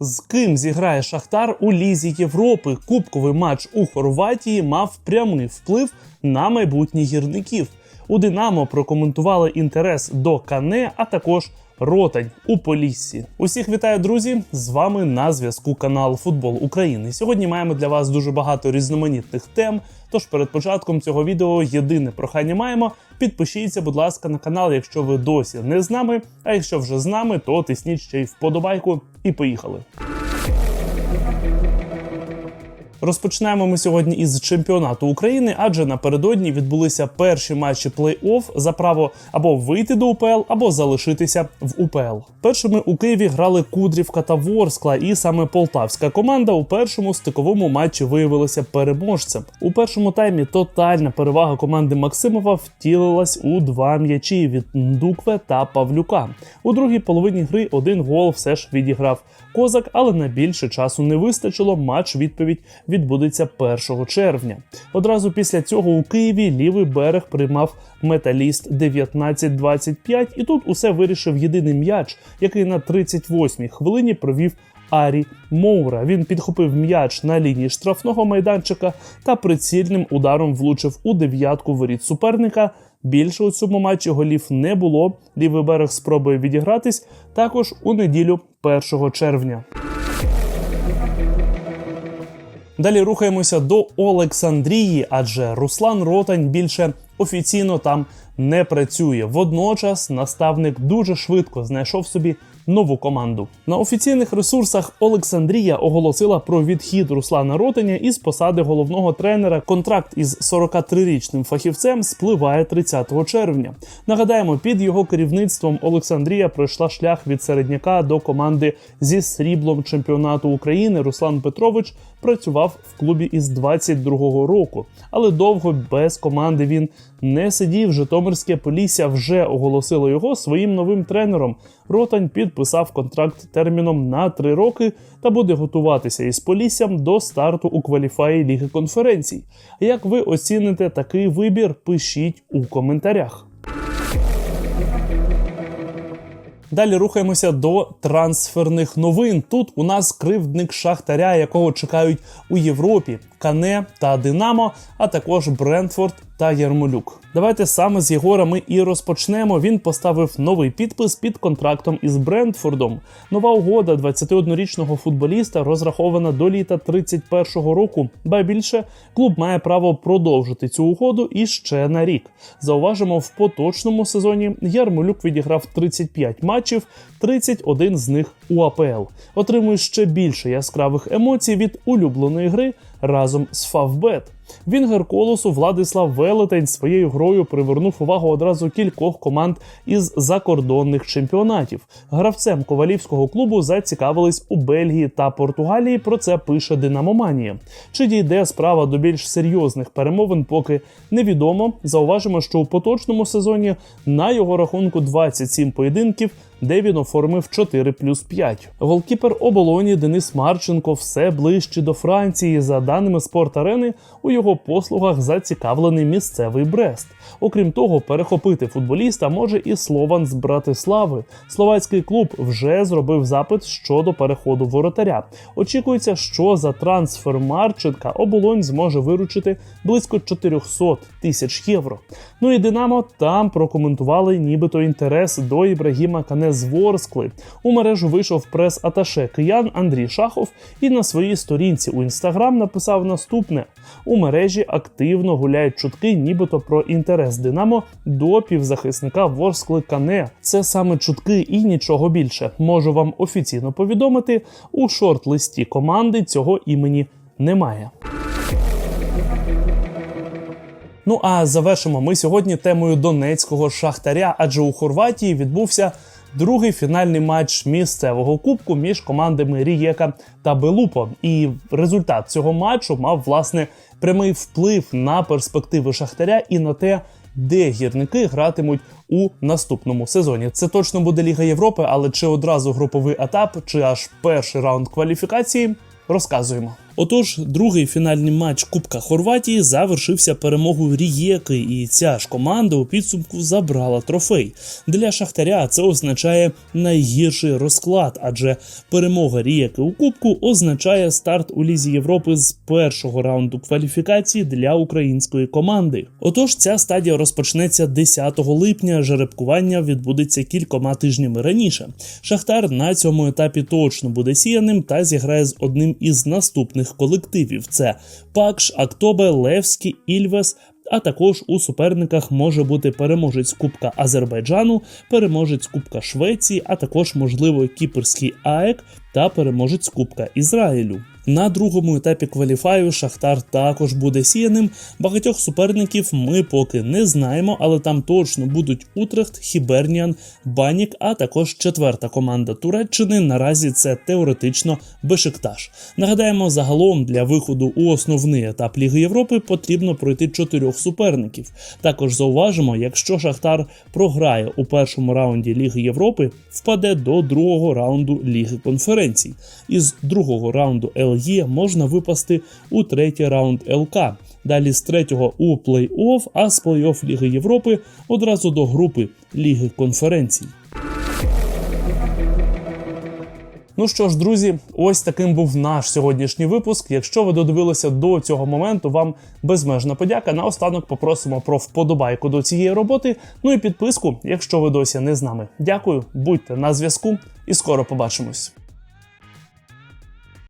З ким зіграє Шахтар у Лізі Європи? Кубковий матч у Хорватії мав прямий вплив на майбутніх гірників. У Динамо прокоментували інтерес до Кане, а також Ротань у Поліссі. Усіх вітаю, друзі! З вами на зв'язку канал Футбол України. Сьогодні маємо для вас дуже багато різноманітних тем. Тож перед початком цього відео єдине прохання маємо. Підпишіться, будь ласка, на канал, якщо ви досі не з нами. А якщо вже з нами, то тисніть ще й вподобайку і поїхали. Розпочнемо ми сьогодні із чемпіонату України, адже напередодні відбулися перші матчі плей-офф за право або вийти до УПЛ, або залишитися в УПЛ. Першими у Києві грали Кудрівка та Ворскла, і саме полтавська команда у першому стиковому матчі виявилася переможцем. У першому таймі тотальна перевага команди Максимова втілилась у два м'ячі від Ндукве та Павлюка. У другій половині гри один гол все ж відіграв Козак, але на більше часу не вистачило. Матч відповідь відбудеться 1 червня. Одразу після цього у Києві лівий берег приймав металіст 19-25, і тут усе вирішив єдиний м'яч, який на 38-й хвилині провів. Арі Моура він підхопив м'яч на лінії штрафного майданчика та прицільним ударом влучив у дев'ятку воріт суперника. Більше у цьому матчі голів не було. Лівий берег спробує відігратись також у неділю 1 червня. Далі рухаємося до Олександрії, адже Руслан Ротань більше офіційно там не працює. Водночас наставник дуже швидко знайшов собі нову команду. На офіційних ресурсах Олександрія оголосила про відхід Руслана Ротаня із посади головного тренера. Контракт із 43-річним фахівцем спливає 30 червня. Нагадаємо, під його керівництвом Олександрія пройшла шлях від середняка до команди зі сріблом чемпіонату України. Руслан Петрович працював в клубі із 22-го року, але довго без команди він не сидів. Житомирське Полісся вже оголосило його своїм новим тренером. Ротань підписав контракт терміном на три роки та буде готуватися із Поліссям до старту у кваліфаї Ліги конференцій. Як ви оціните такий вибір? Пишіть у коментарях. Далі рухаємося до трансферних новин. Тут у нас кривдник Шахтаря, якого чекають у Європі, Кане та Динамо, а також Брентфорд та Ярмолюк. Давайте саме з Єгора ми і розпочнемо. Він поставив новий підпис під контрактом із Брентфордом. Нова угода 21-річного футболіста розрахована до літа 31-го року. Ба більше клуб має право продовжити цю угоду і ще на рік. Зауважимо, в поточному сезоні Ярмолюк відіграв 35 матчів, 31 з них у АПЛ. Отримує ще більше яскравих емоцій від улюбленої гри разом з Фавбет. Вінгер колосу Владислав Велетень своєю грою привернув увагу одразу кількох команд із закордонних чемпіонатів. Гравцем ковалівського клубу зацікавились у Бельгії та Португалії. Про це пише Динамоманія. Чи дійде справа до більш серйозних перемовин, поки невідомо. Зауважимо, що у поточному сезоні на його рахунку 27 поєдинків. Де він оформив 4 плюс 5. Голкіпер оболоні Денис Марченко все ближче до Франції. За даними спорт-арени, у його послугах зацікавлений місцевий Брест. Окрім того, перехопити футболіста може і Слован з Братислави. Словацький клуб вже зробив запит щодо переходу воротаря. Очікується, що за трансфер Марченка оболонь зможе виручити близько 400 тисяч євро. Ну і Динамо там прокоментували нібито інтерес до Ібрагіма Кане з Ворскли. У мережу вийшов прес-аташе киян Андрій Шахов і на своїй сторінці у інстаграм написав наступне: у мережі активно гуляють чутки, нібито про інтерес Динамо до півзахисника Ворскли Кане. Це саме чутки і нічого більше. Можу вам офіційно повідомити, у шорт-листі команди цього імені немає. Ну а завершимо ми сьогодні темою донецького шахтаря, адже у Хорватії відбувся другий фінальний матч місцевого кубку між командами Рієка та Белупо. І результат цього матчу мав власне прямий вплив на перспективи шахтаря і на те, де гірники гратимуть у наступному сезоні. Це точно буде Ліга Європи, але чи одразу груповий етап, чи аж перший раунд кваліфікації, розказуємо. Отож, другий фінальний матч Кубка Хорватії завершився перемогою Рієки, і ця ж команда у підсумку забрала трофей. Для Шахтаря це означає найгірший розклад, адже перемога Рієки у Кубку означає старт у Лізі Європи з першого раунду кваліфікації для української команди. Отож, ця стадія розпочнеться 10 липня. Жеребкування відбудеться кількома тижнями раніше. Шахтар на цьому етапі точно буде сіяним та зіграє з одним із наступних колективів: це Пакш, Актобе, Левський, Ільвес. А також у суперниках може бути переможець Кубка Азербайджану, переможець Кубка Швеції, а також можливо кіпрський АЕК та переможець Кубка Ізраїлю. На другому етапі кваліфаю Шахтар також буде сіяним. Багатьох суперників ми поки не знаємо, але там точно будуть Утрехт, Хіберніан, Банік, а також четверта команда Туреччини. Наразі це теоретично Бешикташ. Нагадаємо, загалом для виходу у основний етап Ліги Європи потрібно пройти чотирьох суперників. Також зауважимо, якщо Шахтар програє у першому раунді Ліги Європи, впаде до другого раунду Ліги конференцій. Із другого раунду ЛЄ можна випасти у третій раунд ЛК. Далі з третього у плей-офф, а з плей-офф Ліги Європи одразу до групи Ліги конференцій. Ну що ж, друзі, ось таким був наш сьогоднішній випуск. Якщо ви додивилися до цього моменту, вам безмежна подяка. Наостанок попросимо про вподобайку до цієї роботи. Ну і підписку, якщо ви досі не з нами. Дякую, будьте на зв'язку і скоро побачимось.